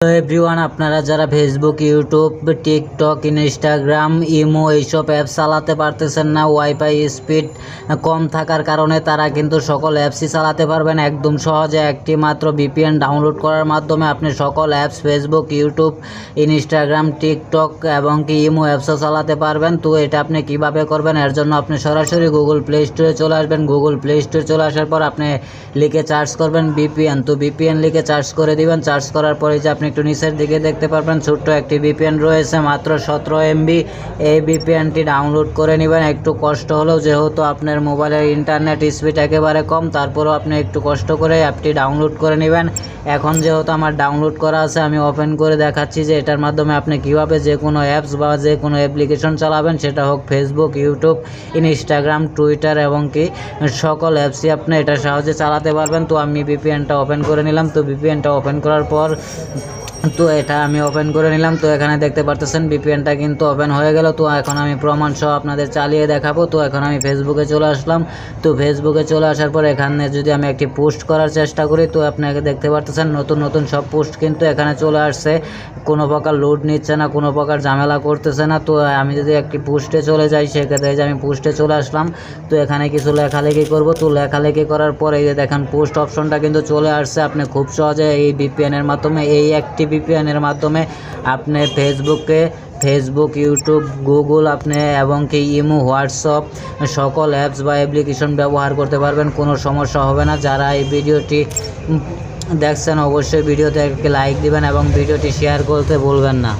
Hello everyone, আপনারা যারা Facebook YouTube TikTok Instagram imo এইসব অ্যাপস চালাতে পারতেছেন না ওয়াইফাই স্পিড কম থাকার কারণে তারা কিন্তু সকল অ্যাপসই চালাতে পারবেন। একদম সহজে একটি মাত্র ভিপিএন ডাউনলোড করার মাধ্যমে আপনি সকল apps Facebook YouTube Instagram TikTok এবং কি ইমো অ্যাপসও চালাতে পারবেন। তো এটা আপনি কীভাবে করবেন, এর জন্য আপনি সরাসরি গুগল প্লে স্টোরে চলে আসবেন। গুগল প্লে স্টোরে চলে আসার পর আপনি লিখে চার্জ করবেন ভিপিএন তো ভিপিএন লিখে চার্জ করে দিবেন। চার্জ করার পরে যে আপনি একটু নিচের দিকে দেখতে পারবেন, ছোট্ট একটি ভিপিএন রয়েছে, মাত্র সতেরো এমবি এই ভিপিএনটি ডাউনলোড করে নেবেন। একটু কষ্ট হলেও যেহেতু আপনার মোবাইলের ইন্টারনেট স্পিড একেবারে কম, তারপরেও আপনি একটু কষ্ট করে অ্যাপটি ডাউনলোড করে নেবেন। এখন যেহেতু আমার ডাউনলোড করা আছে, আমি ওপেন করে দেখাচ্ছি যে এটার মাধ্যমে আপনি কীভাবে যে কোনো অ্যাপস বা যে কোনো অ্যাপ্লিকেশন চালাবেন, সেটা হোক ফেসবুক ইউটিউব ইনস্টাগ্রাম টুইটার এবং কি, সকল অ্যাপসই আপনি এটা সহজে চালাতে পারবেন। তো আমি ভিপিএনটা ওপেন করে নিলাম। তো ভিপিএনটা ওপেন করার পর তো এটা আমি ওপেন করে নিলাম। তো এখানে দেখতে পারতেছেন ভিপিএনটা কিন্তু ওপেন হয়ে গেল। তো এখন আমি প্রমাণ সহ আপনাদের চালিয়ে দেখাবো। তো এখন আমি ফেসবুকে চলে আসলাম। তো ফেসবুকে চলে আসার পর এখানে যদি আমি একটি পোস্ট করার চেষ্টা করি, তো আপনাকে দেখতে পারতেছেন, নতুন নতুন সব পোস্ট কিন্তু এখানে চলে আসছে। কোনো প্রকার লোড নিচ্ছে না, কোনো প্রকার ঝামেলা করতেছে না। তো আমি যদি একটি পোস্টে চলে যাই, সেক্ষেত্রে যে আমি পোস্টে চলে আসলাম। তো এখানে কিছু লেখালেখি করব। তো লেখালেখি করার পরে এই যে দেখেন পোস্ট অপশনটা কিন্তু চলে আসছে। আপনি খুব সহজে এই ভিপিএনের মাধ্যমে এই একটি ভিপিএনের মাধ্যমে আপনি ফেসবুকে ফেসবুক ইউটিউব গুগল আপনি এবং কি ইমো হোয়াটসঅ্যাপ সকল অ্যাপস বা অ্যাপ্লিকেশন ব্যবহার করতে পারবেন, কোনো সমস্যা হবে না। যারা এই ভিডিওটি দেখছেন, অবশ্যই ভিডিওতে লাইক দিবেন এবং ভিডিওটি শেয়ার করতে ভুলবেন না।